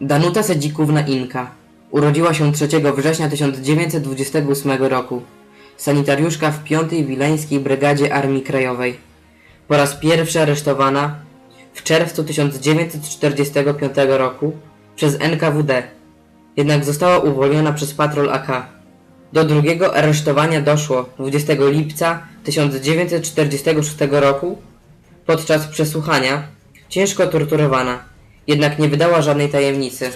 Danuta Sedzikówna Inka urodziła się 3 września 1928 roku. Sanitariuszka w 5. Wileńskiej Brygadzie Armii Krajowej. Po raz pierwszy aresztowana w czerwcu 1945 roku przez NKWD. Jednak została uwolniona przez patrol AK. Do drugiego aresztowania doszło 20 lipca 1946 roku podczas przesłuchania ciężko torturowana, jednak nie wydała żadnej tajemnicy.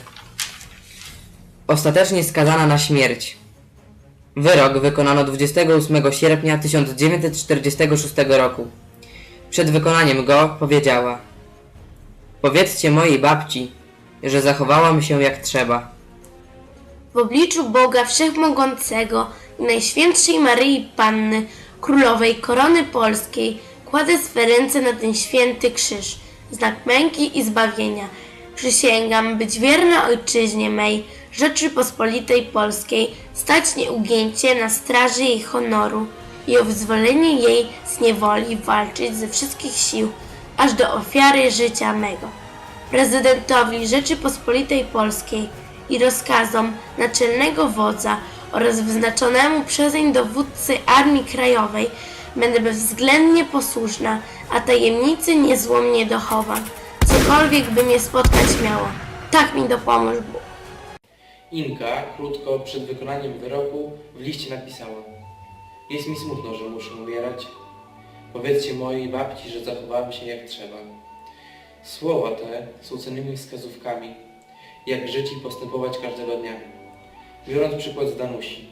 Ostatecznie skazana na śmierć. Wyrok wykonano 28 sierpnia 1946 roku. Przed wykonaniem go powiedziała: Powiedzcie mojej babci, że zachowałam się jak trzeba. W obliczu Boga Wszechmogącego i Najświętszej Maryi Panny, Królowej Korony Polskiej, kładę swe ręce na ten święty krzyż, znak męki i zbawienia. Przysięgam być wierna Ojczyźnie mej, Rzeczypospolitej Polskiej, stać nieugięcie na straży jej honoru i o wyzwolenie jej z niewoli walczyć ze wszystkich sił, aż do ofiary życia mego. Prezydentowi Rzeczypospolitej Polskiej i rozkazom naczelnego wodza oraz wyznaczonemu przezeń dowódcy Armii Krajowej będę bezwzględnie posłuszna, a tajemnicy niezłomnie dochowam, cokolwiek by mnie spotkać miało. Tak mi dopomóż Bóg. Inka krótko przed wykonaniem wyroku w liście napisała Jest mi smutno, że muszę umierać. Powiedzcie mojej babci, że zachowałem się jak trzeba. Słowa te są cennymi wskazówkami, jak żyć i postępować każdego dnia. Biorąc przykład z Danusi.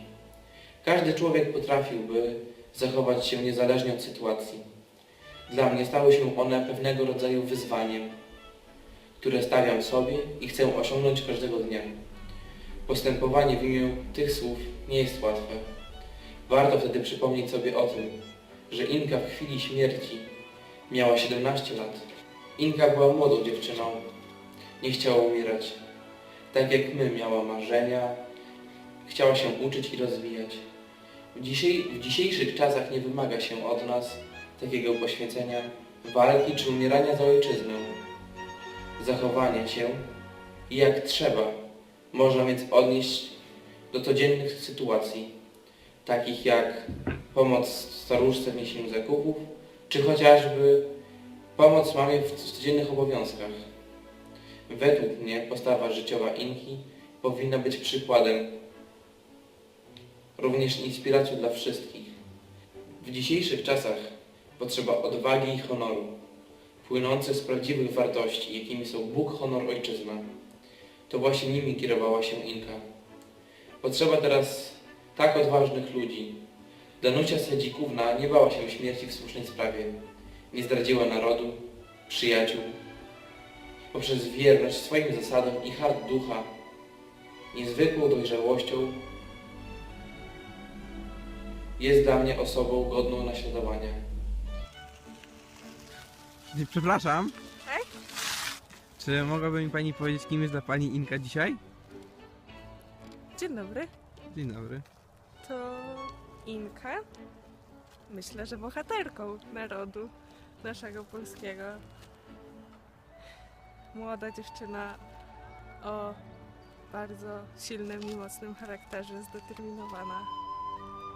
Każdy człowiek potrafiłby zachować się niezależnie od sytuacji. Dla mnie stały się one pewnego rodzaju wyzwaniem, które stawiam sobie i chcę osiągnąć każdego dnia. Postępowanie w imię tych słów nie jest łatwe. Warto wtedy przypomnieć sobie o tym, że Inka w chwili śmierci miała 17 lat. Inka była młodą dziewczyną. Nie chciała umierać. Tak jak my miała marzenia, chciała się uczyć i rozwijać. W, dzisiaj, w dzisiejszych czasach nie wymaga się od nas takiego poświęcenia, walki czy umierania za ojczyznę. Zachowanie się i jak trzeba można więc odnieść do codziennych sytuacji, takich jak pomoc staruszce w niesieniu zakupów, czy chociażby pomoc mamie w codziennych obowiązkach. Według mnie postawa życiowa Inki powinna być przykładem, również inspiracją dla wszystkich. W dzisiejszych czasach potrzeba odwagi i honoru, płynących z prawdziwych wartości, jakimi są Bóg, honor, ojczyzna. To właśnie nimi kierowała się Inka. Potrzeba teraz tak odważnych ludzi. Danusia Sedzikówna nie bała się śmierci w słusznej sprawie. Nie zdradziła narodu, przyjaciół. Poprzez wierność swoim zasadom i hart ducha, niezwykłą dojrzałością jest dla mnie osobą godną naśladowania. Przepraszam. Tak? Czy mogłaby mi pani powiedzieć, kim jest dla pani Inka dzisiaj? Dzień dobry. Dzień dobry. To Inka. Myślę, że bohaterką narodu naszego polskiego. Młoda dziewczyna o bardzo silnym i mocnym charakterze, zdeterminowana.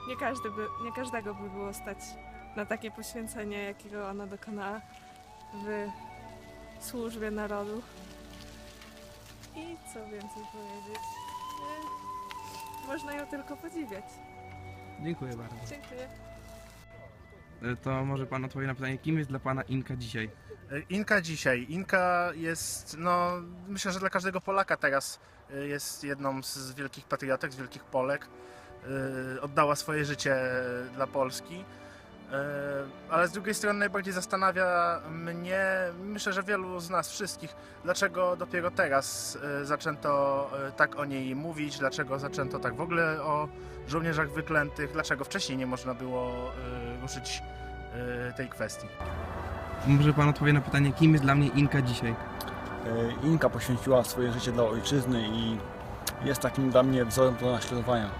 Nie, każdy by, nie każdego by było stać na takie poświęcenie, jakiego ona dokonała w służbie narodu. I co więcej powiedzieć? E, Można ją tylko podziwiać. Dziękuję bardzo. Dziękuję. E, To może pan odpowie na pytanie, kim jest dla pana Inka dzisiaj? Inka dzisiaj. Inka jest, no myślę, że dla każdego Polaka teraz y, jest jedną z wielkich patriotek, z wielkich Polek. Y, Oddała swoje życie dla Polski. Y, Ale z drugiej strony najbardziej zastanawia mnie, myślę, że wielu z nas wszystkich, dlaczego dopiero teraz y, zaczęto y, tak o niej mówić, dlaczego zaczęto tak w ogóle o żołnierzach wyklętych, dlaczego wcześniej nie można było ruszyć tej kwestii. Może pan odpowie na pytanie, kim jest dla mnie Inka dzisiaj? E, Inka poświęciła swoje życie dla ojczyzny i jest takim dla mnie wzorem do naśladowania.